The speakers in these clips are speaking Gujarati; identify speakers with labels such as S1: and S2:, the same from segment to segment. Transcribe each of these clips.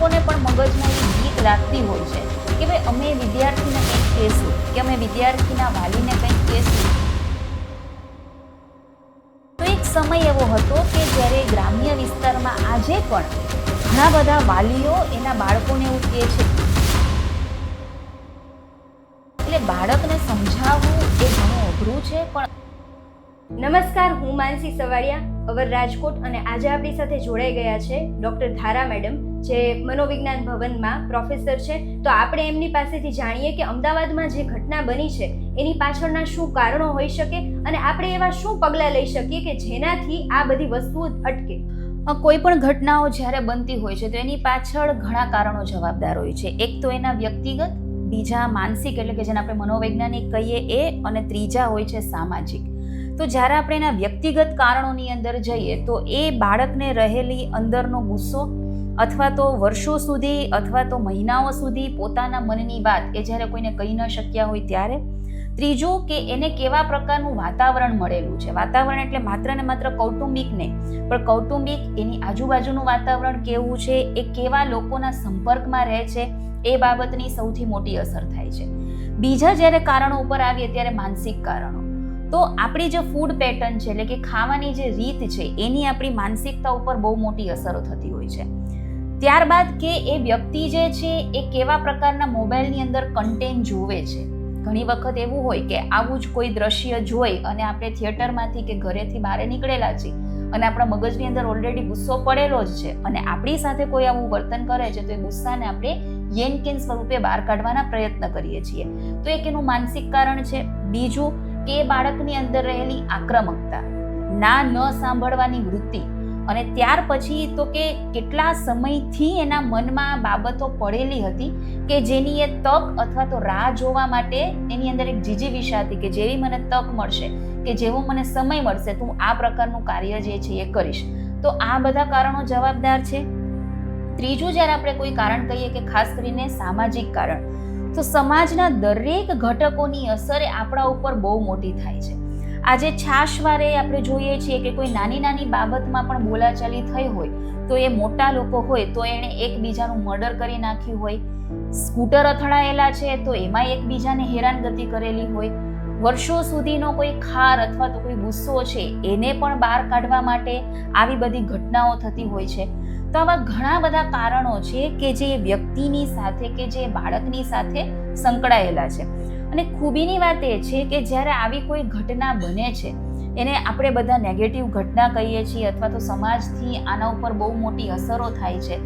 S1: બાળકોને પણ મગજમાં એવી બીક લાગતી હોય છે કે ભાઈ અમે વિદ્યાર્થીને કંઈક કહેશું, કે અમે વિદ્યાર્થીના વાલીને કંઈક કહેશું. તો એક સમય એવો હતો કે જ્યારે ગ્રામ્ય વિસ્તારમાં આજે પણ ઘણા બધા વાલીઓ એના બાળકોને એવું કહે છે. એટલે બાળકને સમજાવવું એ ઘણું અઘરું છે, પણ
S2: નમસ્કાર, હું માનસી સવાડિયા, અવર રાજકોટ અને આજે આપણી સાથે જોડાઈ ગયા છે ડૉક્ટર ધારા મેડમ. જે મનોવિજ્ઞાન ભવનમાં પ્રોફેસર છે, તો આપણે એમની પાસેથી જાણીએ કે અમદાવાદમાં જે ઘટના બની છે, એની પાછળના શું કારણો હોઈ શકે અને આપણે એવા શું પગલાં લઈ શકીએ કે જેનાથી આ બધી વસ્તુઓ અટકે?
S1: કોઈ પણ ઘટનાઓ જ્યારે બનતી હોય છે, તો એની પાછળ ઘણા કારણો જવાબદાર હોય છે. એક તો એના વ્યક્તિગત, બીજા માનસિક એટલે કે જેને આપણે મનોવૈજ્ઞાનિક કહીએ એ, અને ત્રીજા હોય છે સામાજિક. તો જ્યારે આપણે એના વ્યક્તિગત કારણોની અંદર જઈએ, તો એ બાળકને રહેલી અંદરનો ગુસ્સો અથવા તો વર્ષો સુધી અથવા તો મહિનાઓ સુધી પોતાના મનની વાત એ જ્યારે કોઈને કહી ન શક્યા હોય ત્યારે ત્રીજું કે એને કેવા પ્રકારનું વાતાવરણ મળેલું છે. વાતાવરણ એટલે માત્ર ને માત્ર કૌટુંબિક નહીં, પણ કૌટુંબિક એની આજુબાજુનું વાતાવરણ કેવું છે, એ કેવા લોકોના સંપર્કમાં રહે છે, એ બાબતની સૌથી મોટી અસર થાય છે. બીજા જ્યારે કારણો ઉપર આવીએ ત્યારે માનસિક કારણો. તો આપણી જે ફૂડ પેટર્ન છે, એટલે કે ખાવાની જે રીત છે, એની આપણી માનસિકતા ઉપર બહુ મોટી અસરો થતી હોય છે. ત્યારબાદ કે એ વ્યક્તિ જે છે, એ કેવા પ્રકારના મોબાઈલની અંદર કન્ટેન્ટ જોવે છે? ઘણી વખત એવું હોય કે આવું જ કોઈ દ્રશ્ય જોઈ અને આપણે થિયેટરમાંથી કે ઘરેથી બહાર નીકળેલા છીએ અને આપણા મગજની અંદર ઓલરેડી ગુસ્સો પડેલો જ છે અને આપણી સાથે કોઈ આવું વર્તન કરે છે, તો એ ગુસ્સાને આપણે યેન કેન સ્વરૂપે બહાર કાઢવાના પ્રયત્ન કરીએ છીએ. તો એક એનું માનસિક કારણ છે. બીજું, કે એ બાળકની અંદર રહેલી આક્રમકતા. ના ન સાંભળવાની વૃત્તિ. અને ત્યાર પછી તો કે કેટલા સમયથી એના મનમાં બાબતો પડેલી હતી કે જેની એ તક અથવા તો રાહ જોવા માટે એની અંદર એક જીજીવિષા હતી કે જેવી મને તક મળશે, કે જેવો મને સમય મળશે, તો હું આ પ્રકારનું કાર્ય જે છે એ કરીશ. તો આ બધા કારણો જવાબદાર છે. ત્રીજું જ્યારે આપણે કોઈ કારણ કહીએ કે ખાસ કરીને સામાજિક કારણ, તો સમાજના દરેક ઘટકોની અસર આપણા ઉપર બહુ મોટી થાય છે. આજે છાશવારે આપણે જોઈએ છીએ કે કોઈ નાની નાની બાબતમાં પણ બોલાચાલી થઈ હોય તો એ મોટા લોકો હોય તો એણે એકબીજાનું મર્ડર કરી નાખ્યું હોય. સ્કૂટર અથડાયેલા છે તો એમાં એકબીજાને હેરાનગતિ કરેલી હોય. વર્ષો સુધીનો કોઈ ખાર અથવા તો કોઈ ગુસ્સો છે એને પણ બહાર કાઢવા માટે આવી બધી ઘટનાઓ થતી હોય છે. તો આવા ઘણા બધા કારણો છે કે જે વ્યક્તિની સાથે કે જે બાળકની સાથે સંકળાયેલા છે. અને ખૂબીની વાત એ છે કે જ્યારે આવી કોઈ ઘટના બને છે, એને આપણે બધા નેગેટિવ ઘટના કહીએ છીએ અથવા તો સમાજથી આના ઉપર બહુ મોટી અસરો થાય છે,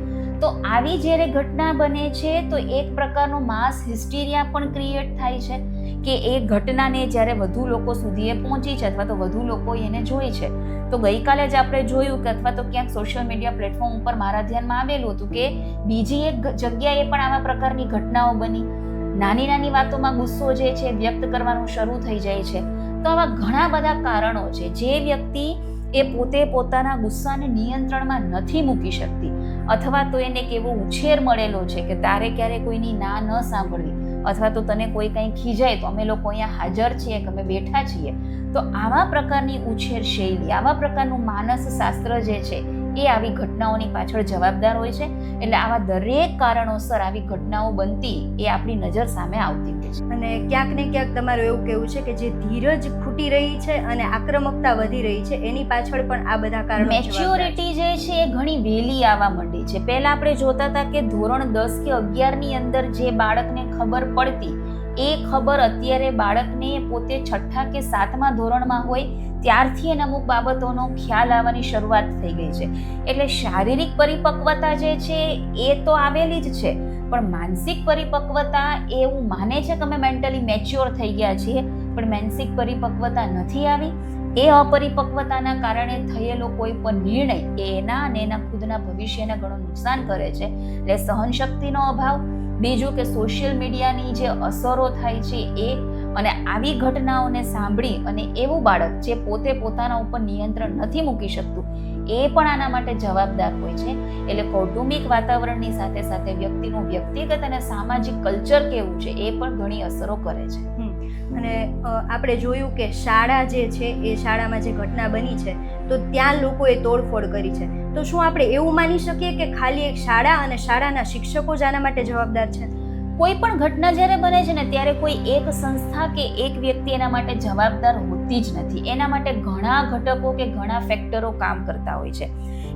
S1: તો આવી જ્યારે ઘટના બને છે, તો એક પ્રકારનો માસ હિસ્ટીરિયા પણ ક્રિએટ થાય છે કે એ ઘટનાને જ્યારે વધુ લોકો સુધી એ પહોંચી છે અથવા તો વધુ લોકો એને જોઈ છે. તો ગઈકાલે જ આપણે જોયું કે અથવા તો ક્યાંક સોશિયલ મીડિયા પ્લેટફોર્મ ઉપર મારા ધ્યાનમાં આવેલું હતું કે બીજી એક જગ્યાએ પણ આવા પ્રકારની ઘટનાઓ બની. નાની નાની વાતોમાં ગુસ્સો જે છે, વ્યક્ત કરવાનું શરૂ થઈ જાય છે. તો આવા ઘણા બધા કારણો છે, જે વ્યક્તિ એ પોતે પોતાના ગુસ્સાને નિયંત્રણમાં નથી મૂકી શકતી. અથવા તો એને એક એવો ઉછેર મળેલો છે કે તારે ક્યારે કોઈની ના ન સાંભળવી. અથવા તો તને કોઈ કંઈ ખીજાય, તો અમે લોકો અહીંયા હાજર છીએ, કે અમે બેઠા છીએ. તો આવા પ્રકારની ઉછેર શૈલી, આવા પ્રકારનું માનસ શાસ્ત્ર જે છે એ આવી ઘટનાઓની પાછળ જવાબદાર હોય છે. એટલે આવા દરેક કારણોસર આવી ઘટનાઓ બનતી એ આપણી નજર સામે આવતી હોય છે.
S2: અને ક્યાંક ને ક્યાંક તમારું એવું કહેવું છે કે જે ધીરજ ખૂટી રહી છે અને આક્રમકતા વધી રહી છે એની પાછળ પણ આ બધા કારણો
S1: મેચ્યોરિટી જે છે એ ઘણી વહેલી આવવા માંડી છે. પહેલા આપણે જોતા હતા કે ધોરણ દસ કે અગિયારની અંદર જે બાળકને ખબર પડતી એ ખબર અત્યારે બાળકને પોતે છઠ્ઠા કે સાતમા ધોરણમાં હોય ત્યારથી એને અમુક બાબતોનો ખ્યાલ આવવાની શરૂઆત થઈ ગઈ છે. એટલે શારીરિક પરિપક્વતા જે છે એ તો આવેલી જ છે, પણ માનસિક પરિપક્વતા એવું માને છે કે અમે મેન્ટલી મેચ્યોર થઈ ગયા છીએ, પણ માનસિક પરિપક્વતા નથી આવી. એ અપરિપક્વતાના કારણે થયેલો કોઈ પણ નિર્ણય એના અને એના ખુદના ભવિષ્યને ઘણું નુકસાન કરે છે. એટલે સહનશક્તિનો અભાવ બીજું કે સોશિયલ મીડિયાની જે અસરો થાય છે એ અને આવી ઘટનાઓને સાંભળી અને એવું બાળક જે પોતે પોતાના ઉપર નિયંત્રણ નથી મૂકી શકતું, એ પણ આના માટે જવાબદાર હોય છે એટલે કૌટુંબિક વાતાવરણની સાથે સાથે વ્યક્તિનું વ્યક્તિગત અને સામાજિક કલ્ચર કેવું છે એ પણ ઘણી અસરો કરે છે.
S2: અને આપણે જોયું કે શાળા જે છે એ શાળામાં જે ઘટના બની છે તો ત્યાં લોકોએ તોડફોડ કરી છે. તો શું આપણે એવું માની શકીએ કે ખાલી એક શાળા અને શાળાના શિક્ષકો જ આના માટે જવાબદાર છે?
S1: કોઈ પણ ઘટના જ્યારે બને છે ને, ત્યારે કોઈ એક સંસ્થા કે એક વ્યક્તિ એના માટે જવાબદાર હોતી જ નથી. એના માટે ઘણા ઘટકો કે ઘણા ફેક્ટરો કામ કરતા હોય છે.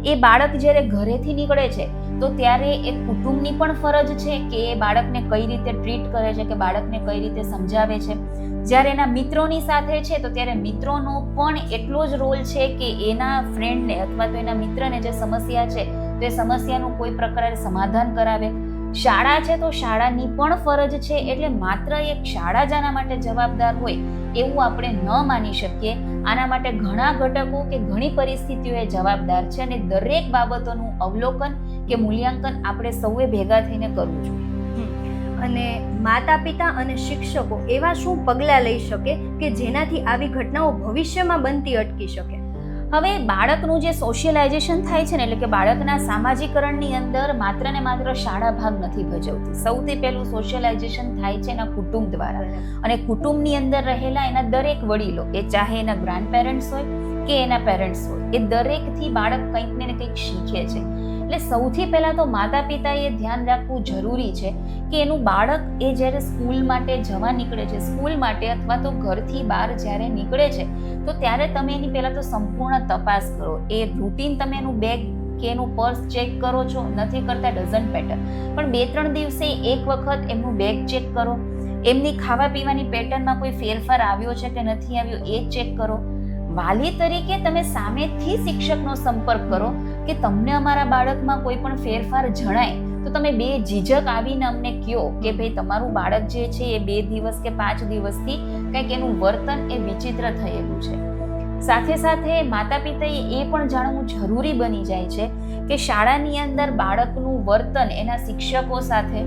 S1: એ બાળક જ્યારે ઘરેથી નીકળે છે, તો ત્યારે એ કુટુંબની પણ ફરજ છે કે એ બાળકને કઈ રીતે ટ્રીટ કરે છે, કે બાળકને કઈ રીતે સમજાવે છે. જ્યારે એના મિત્રોની સાથે છે, તો ત્યારે મિત્રોનો પણ એટલો જ રોલ છે કે એના ફ્રેન્ડને અથવા તો એના મિત્રને જે સમસ્યા છે, તો એ સમસ્યાનું કોઈ પ્રકારે સમાધાન કરાવે. શાળા છે તો શાળાની પણ ફરજ છે, એટલે માત્ર એક શાળા જ આના માટે જવાબદાર હોય એવું આપણે ન માની શકીએ. આના માટે ઘણા ઘટકો કે ઘણી પરિસ્થિતિઓ એ જવાબદાર છે અને દરેક બાબતોનું અવલોકન કે મૂલ્યાંકન આપણે સૌએ ભેગા થઈને કરવું જોઈએ.
S2: અને માતા પિતા અને શિક્ષકો એવા શું પગલાં લઈ શકે કે જેનાથી આવી ઘટનાઓ ભવિષ્યમાં બનતી અટકી શકે?
S1: હવે બાળકનું જે સોશિયલાઇઝેશન થાય છે ને, એટલે કે બાળકના સામાજિકરણની અંદર માત્ર ને માત્ર શાળા ભાગ નથી ભજવતી. સૌથી પહેલું સોશિયલાઇઝેશન થાય છે એના કુટુંબ દ્વારા. અને કુટુંબની અંદર રહેલા એના દરેક વડીલો, એ ચાહે એના ગ્રાન્ડ પેરેન્ટ્સ હોય કે એના પેરેન્ટ્સ હોય, એ દરેકથી બાળક કંઈક ને કંઈક શીખે છે. એટલે સૌથી પહેલાં તો માતા પિતાએ ધ્યાન રાખવું જરૂરી છે કે એનું બાળક એ જ્યારે સ્કૂલ માટે જવા નીકળે છે, સ્કૂલ માટે અથવા તો ઘરથી બહાર જ્યારે નીકળે છે, તો ત્યારે તમે એની પહેલાં તો સંપૂર્ણ તપાસ કરો. એ રૂટીન તમે એનું બેગ કે એનું પર્સ ચેક કરો છો, નથી કરતા ડઝન્ટ બેટર પણ બે ત્રણ દિવસે એક વખત એમનું બેગ ચેક કરો. એમની ખાવા પીવાની પેટર્નમાં કોઈ ફેરફાર આવ્યો છે કે નથી આવ્યો એ ચેક કરો. વાલી તરીકે તમે સામેથી શિક્ષકનો સંપર્ક કરો. કે તમને અમારા બાળકમાં કોઈ પણ ફેરફાર જણાય, તો તમે બે ઝીઝક આવીને અમને કહો કે ભાઈ તમારું બાળક જે છે એ બે દિવસ કે પાંચ દિવસથી કંઈક એનું વર્તન એ વિચિત્ર થયેલું છે. સાથે સાથે માતા પિતાએ એ પણ જાણવું જરૂરી બની જાય છે કે શાળાની અંદર બાળકનું વર્તન એના શિક્ષકો સાથે,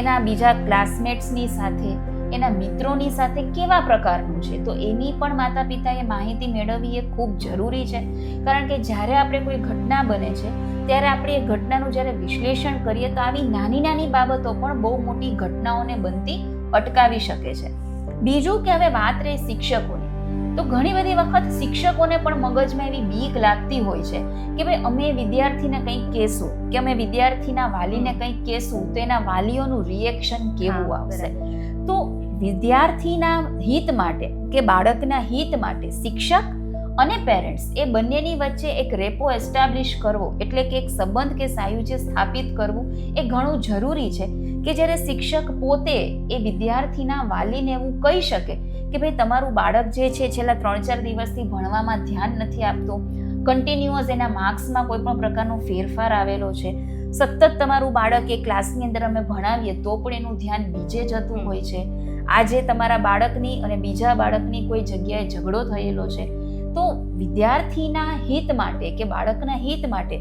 S1: એના બીજા ક્લાસમેટ્સની સાથે એના મિત્રોની સાથે કેવા પ્રકારનું છે? તો એની પણ માતા પિતાએ માહિતી મેળવવી એ ખૂબ જરૂરી છે. કારણ કે જ્યારે આપણે કોઈ ઘટના બને છે ત્યારે આપણે એ ઘટનાનું જ્યારે વિશ્લેષણ કરીએ તો આવી નાની નાની બાબતો પણ બહુ મોટી ઘટનાઓને બનતી અટકાવી શકે છે. બીજું કે હવે વાત રહી શિક્ષકોની. તો ઘણી બધી વખત શિક્ષકોને પણ મગજમાં એવી બીક લાગતી હોય છે કે ભાઈ અમે વિદ્યાર્થીને કંઈક કહેશું કે અમે વિદ્યાર્થીના વાલીને કંઈક કહેશું તો એના વાલીઓનું રિએક્શન કેવું આવશે? તો વિદ્યાર્થીના હિત માટે કે બાળકના હિત માટે શિક્ષક અને પેરેન્ટ્સ એ બંનેની વચ્ચે એક રેપો એસ્ટાબ્લિશ કરવો એટલે કે એક સંબંધ કે સાયુજ્ય સ્થાપિત કરવું એ ઘણું જરૂરી છે કે જ્યારે શિક્ષક પોતે એ વિદ્યાર્થીના વાલીને એવું કહી શકે કે ભાઈ, તમારું બાળક જે છે છેલ્લા ત્રણ ચાર દિવસથી ભણવામાં ધ્યાન નથી આપતું કન્ટિન્યુઅસ એના માર્ક્સમાં કોઈ પણ પ્રકારનો ફેરફાર આવેલો છે સતત તમારું બાળક એ ક્લાસની અંદર અમે ભણાવીએ તો પણ એનું ધ્યાન બીજે જતું હોય છે. આજે તમારા બાળકની અને બીજા બાળકની કોઈ જગ્યાએ ઝઘડો થયેલો છે, તો વિદ્યાર્થીના હિત માટે કે બાળકના હિત માટે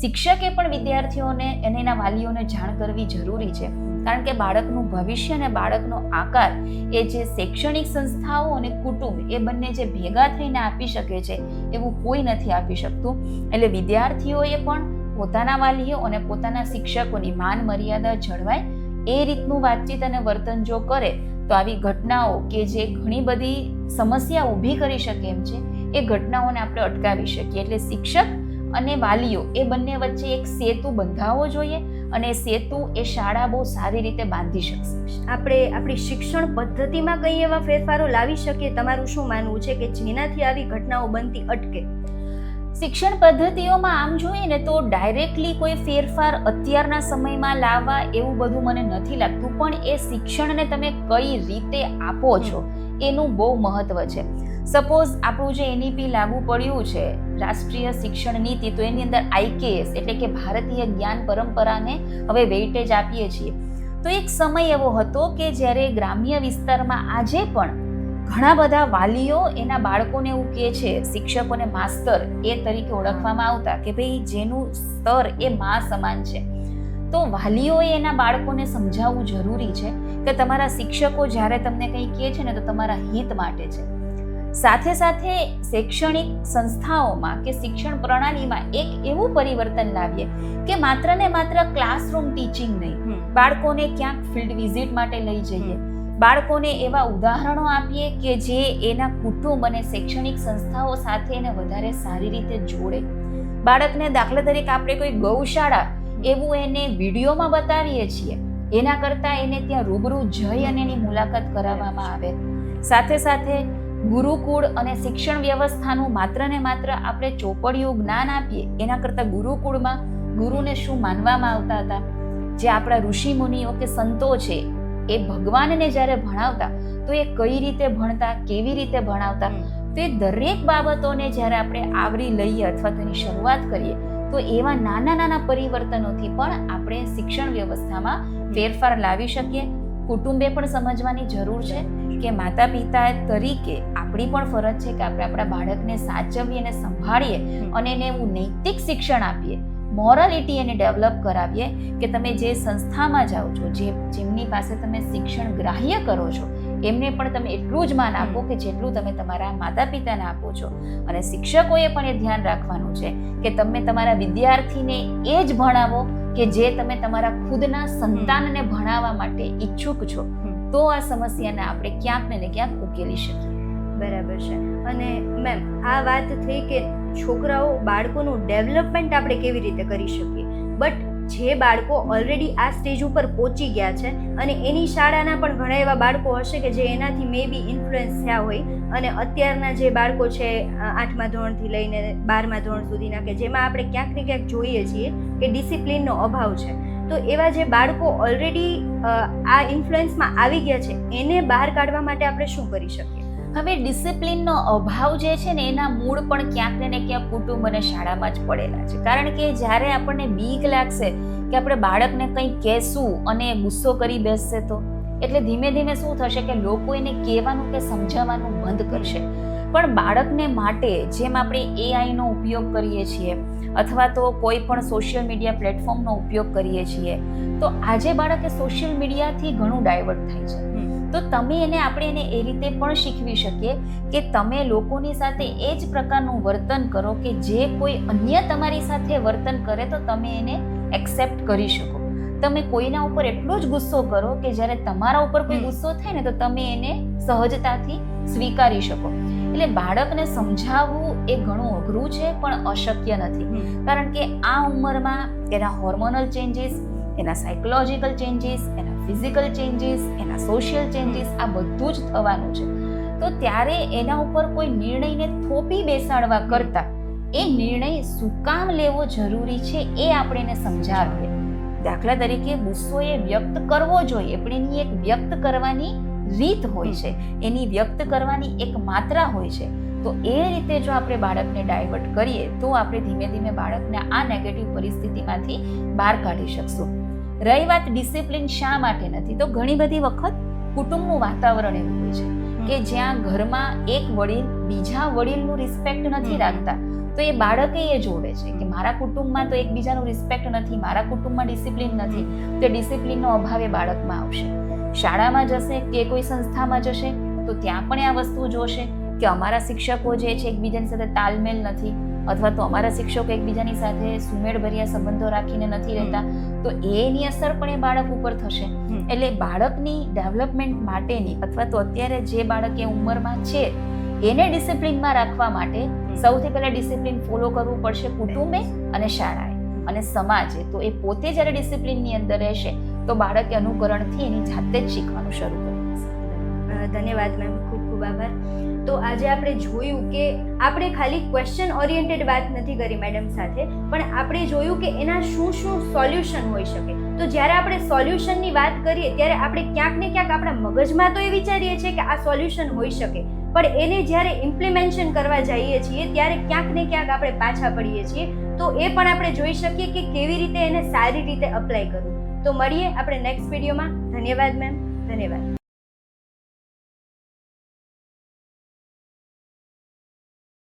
S1: શિક્ષકે પણ વિદ્યાર્થીઓને અને એના વાલીઓને જાણ કરવી જરૂરી છે. કારણ કે બાળકનું ભવિષ્ય અને બાળકનો આકાર એ જે શૈક્ષણિક સંસ્થાઓ અને કુટુંબ એ બંને જે ભેગા થઈને આપી શકે છે, એવું કોઈ નથી આપી શકતું. એટલે વિદ્યાર્થીઓએ પણ પોતાના વાલીઓ અને પોતાના શિક્ષકોની માન મર્યાદા જળવાય એ રીતનું વાતચીત અને વર્તન જો કરે, તો આવી ઘટનાઓ કે જે ઘણી બધી સમસ્યા ઊભી કરી શકે એમ છે, એ ઘટનાઓને આપણે અટકાવી શકીએ. એટલે શિક્ષક અને વાલીઓ એ બંને વચ્ચે એક સેતુ બંધાવવો જોઈએ અને સેતુ એ શાળા બહુ સારી રીતે બાંધી શકશે.
S2: આપણે આપણી શિક્ષણ પદ્ધતિમાં કઈ એવા ફેરફારો લાવી શકીએ? તમારું શું માનવું છે કે જેનાથી આવી ઘટનાઓ બનતી અટકે?
S1: શિક્ષણ પદ્ધતિઓમાં આમ જોઈએ ને તો ડાયરેક્ટલી કોઈ ફેરફાર અત્યારના સમયમાં લાવવા એવું બધું મને નથી લાગતું. પણ એ શિક્ષણને તમે કઈ રીતે આપો છો એનું બહુ મહત્વ છે. સપોઝ આપણું જે એનઈપી લાગુ પડ્યું છે રાષ્ટ્રીય શિક્ષણ નીતિ તો એની અંદર આઈકેએસ એટલે કે ભારતીય જ્ઞાન પરંપરાને હવે વેઇટેજ આપીએ છીએ. તો એક સમય એવો હતો કે જ્યારે ગ્રામ્ય વિસ્તારમાં આજે પણ ઘણા બધા વાલીઓ એના બાળકોને એવું કહે છે શિક્ષકોને માસ્તર એ તરીકે ઓળખવામાં આવતા કે ભાઈ જેનું સ્તર એ મા સમાન છે. તો વાલીઓએ એના બાળકોને સમજાવવું જરૂરી છે કે તમારા શિક્ષકો જ્યારે તમને કંઈ કહે છે ને તો તમારા હિત માટે છે. સાથે સાથે શૈક્ષણિક સંસ્થાઓમાં કે શિક્ષણ પ્રણાલીમાં એક એવું પરિવર્તન લાવીએ કે માત્ર ને માત્ર ક્લાસરૂમ ટીચિંગ નહીં બાળકોને ક્યાંક ફિલ્ડ વિઝિટ માટે લઈ જઈએ. બાળકોને એવા ઉદાહરણો આપીએ કે જે એના કુટુંબ અને શૈક્ષણિક સંસ્થાઓ સાથે એને વધારે સારી રીતે જોડે. બાળકને દાખલા તરીકે આપણે કોઈ ગૌશાળા એવું એને વિડીયોમાં બતાવીએ છીએ. એના કરતાં એને ત્યાં રૂબરૂ જઈ અને એની મુલાકાત કરાવવામાં આવે. સાથે સાથે ગુરુકુળ અને શિક્ષણ વ્યવસ્થાનું માત્ર ને માત્ર આપણે ચોપડિયું જ્ઞાન આપીએ, એના કરતાં ગુરુકુળમાં ગુરુને શું માનવામાં આવતા હતા? જે આપણા ઋષિ મુનિઓ કે સંતો છે એ ભગવાનને જ્યારે ભણાવતા તો એ કઈ રીતે ભણતા કેવી રીતે ભણાવતા તો એ દરેક બાબતોને જ્યારે આપણે આવરી લઈએ અથવા તેની શરૂઆત કરીએ તો એવા નાના નાના પરિવર્તનોથી પણ આપણે શિક્ષણ વ્યવસ્થામાં ફેરફાર લાવી શકીએ. કુટુંબે પણ સમજવાની જરૂર છે કે માતા પિતા તરીકે આપણી પણ ફરજ છે કે આપણે આપણા બાળકને સાચવીએ અને સંભાળીએ અને એને એવું નૈતિક શિક્ષણ આપીએ. મોરાલિટી એને ડેવલપ કરાવીએ કે તમે જે સંસ્થામાં જાઓ છો જે જેમની પાસે તમે શિક્ષણ ગ્રાહ્ય કરો છો એમને પણ તમે એટલું જ માન આપો કે જેટલું તમે તમારા માતા પિતાને આપો છો. અને શિક્ષકોએ પણ એ ધ્યાન રાખવાનું છે કે તમે તમારા વિદ્યાર્થીને એ જ ભણાવો કે જે તમે તમારા ખુદના સંતાનને ભણાવવા માટે ઈચ્છુક છો. તો આ સમસ્યાને આપણે ક્યાંક ને ક્યાંક ઉકેલી શકીએ.
S2: બરાબર છે. અને મેમ આ વાત થઈ કે છોકરાઓ બાળકોનું ડેવલપમેન્ટ આપણે કેવી રીતે કરી શકીએ? બટ જે બાળકો ઓલરેડી આ સ્ટેજ ઉપર પહોંચી ગયા છે અને એની શાળાના પણ ઘણા એવા બાળકો હશે કે જે એનાથી મે બી ઇન્ફ્લુઅન્સ થયા હોય અને અત્યારના જે બાળકો છે આઠમા ધોરણથી લઈને બારમા ધોરણ સુધીના કે જેમાં આપણે ક્યાંક ને ક્યાંક જોઈએ છીએ કે ડિસિપ્લિનનો અભાવ છે. તો એવા જે બાળકો ઓલરેડી આ ઇન્ફ્લુઅન્સમાં આવી ગયા છે, એને બહાર કાઢવા માટે આપણે શું કરી શકીએ?
S1: હવે ડિસિપ્લિનનો અભાવ જે છે ને, એના મૂળ પણ ક્યાંક ને ક્યાંક કુટુંબ અને શાળામાં જ પડેલા છે. કારણ કે જ્યારે આપણને બીક લાગશે કે આપણે બાળકને કંઈ કહેશું અને ગુસ્સો કરી બેસશે તો? એટલે ધીમે ધીમે શું થશે કે લોકો એને કહેવાનું કે સમજાવવાનું બંધ કરશે. પણ બાળકને માટે જેમ આપણે એઆઈનો ઉપયોગ કરીએ છીએ અથવા તો કોઈ પણ સોશિયલ મીડિયા પ્લેટફોર્મનો ઉપયોગ કરીએ છીએ તો આજે બાળકે સોશિયલ મીડિયાથી ઘણું ડાયવર્ટ થાય છે. તો તમે એને આપણે એને એ રીતે પણ શીખવી શકીએ કે તમે લોકોની સાથે એ જ પ્રકારનું વર્તન કરો કે જે કોઈ અન્ય તમારી સાથે વર્તન કરે તો તમે એને એક્સેપ્ટ કરી શકો. તમે કોઈના ઉપર એટલો જ ગુસ્સો કરો કે જ્યારે તમારા ઉપર કોઈ ગુસ્સો થાય ને તો તમે એને સહજતાથી સ્વીકારી શકો. એટલે બાળકને સમજાવવું એ ઘણું અઘરું છે પણ અશક્ય નથી. કારણ કે આ ઉંમરમાં એના હોર્મોનલ ચેન્જીસ એના સાયકોલોજીકલ ચેન્જીસ એના ફિઝિકલ ચેન્જીસ એના સોશિયલ ચેન્જીસ આ બધું જ થવાનું છે. તો ત્યારે એના ઉપર કોઈ નિર્ણયને થોપી બેસાડવા કરતા એ નિર્ણય શું કામ લેવો જરૂરી છે એ આપણે એને સમજાવીએ. દાખલા તરીકે ગુસ્સો એ વ્યક્ત કરવો જોઈએ. પણ એની એક વ્યક્ત કરવાની રીત હોય છે એની વ્યક્ત કરવાની એક માત્રા હોય છે તો એ રીતે જો આપણે બાળકને ડાયવર્ટ કરીએ તો આપણે ધીમે ધીમે બાળકને આ નેગેટિવ પરિસ્થિતિમાંથી બહાર કાઢી શકશું. રહી વાત ડિસિપ્લિન શા માટે નથી? તો ઘણી બધી વખત કુટુંબનું વાતાવરણ એવું હોય છે કે જ્યાં ઘરમાં એક વડીલ બીજા વડીલનું રિસ્પેક્ટ નથી રાખતા તો એ બાળકે એ જોવે છે કે મારા કુટુંબમાં તો એકબીજાનું રિસ્પેક્ટ નથી મારા કુટુંબમાં ડિસિપ્લિન નથી તો ડિસિપ્લિનનો અભાવ એ બાળકમાં આવશે. શાળામાં જશે કે કોઈ સંસ્થામાં જશે તો ત્યાં પણ આ વસ્તુ જોશે કે અમારા શિક્ષકો જે છે એકબીજાની સાથે તાલમેલ નથી અથવા તો અમારા શિક્ષકો એકબીજાની સાથે સુમેળભર્યા સંબંધો રાખીને નથી રહેતા તો એની અસર પણ એ બાળક ઉપર થશે. એટલે બાળકની ડેવલપમેન્ટ માટેની અથવા તો અત્યારે જે બાળક એ ઉંમરમાં છે એને ડિસિપ્લિનમાં રાખવા માટે સૌથી પહેલા ડિસિપ્લિન ફોલો કરવું પડશે કુટુંબે અને શાળાએ. અને સમાજે. તો એ પોતે જ્યારે ડિસિપ્લિનની અંદર રહેશે તો બાળકે અનુકરણથી એની જાતે જ શીખવાનું શરૂ કરી
S2: ધન્યવાદ મેમ, ખૂબ ખૂબ આભાર. તો આજે આપણે જોયું કે આપણે ખાલી ક્વેશ્ચન ઓરિએન્ટેડ વાત નથી કરી મેડમ સાથે, પણ આપણે જોયું કે એના શું શું સોલ્યુશન હોઈ શકે. તો જ્યારે આપણે સોલ્યુશનની વાત કરીએ, ત્યારે આપણે ક્યાંક ને ક્યાંક આપણા મગજમાં તો એ વિચારીએ છીએ કે આ સોલ્યુશન હોઈ શકે. પણ એને જ્યારે ઇમ્પ્લિમેન્શન કરવા જઈએ છીએ, ત્યારે ક્યાંક ને ક્યાંક આપણે પાછા પડીએ છીએ. તો એ પણ આપણે જોઈ શકીએ કે કેવી રીતે એને સારી રીતે અપ્લાય કરવું. તો મળીએ આપણે નેક્સ્ટ વિડીયોમાં ધન્યવાદ મેમ ધન્યવાદ.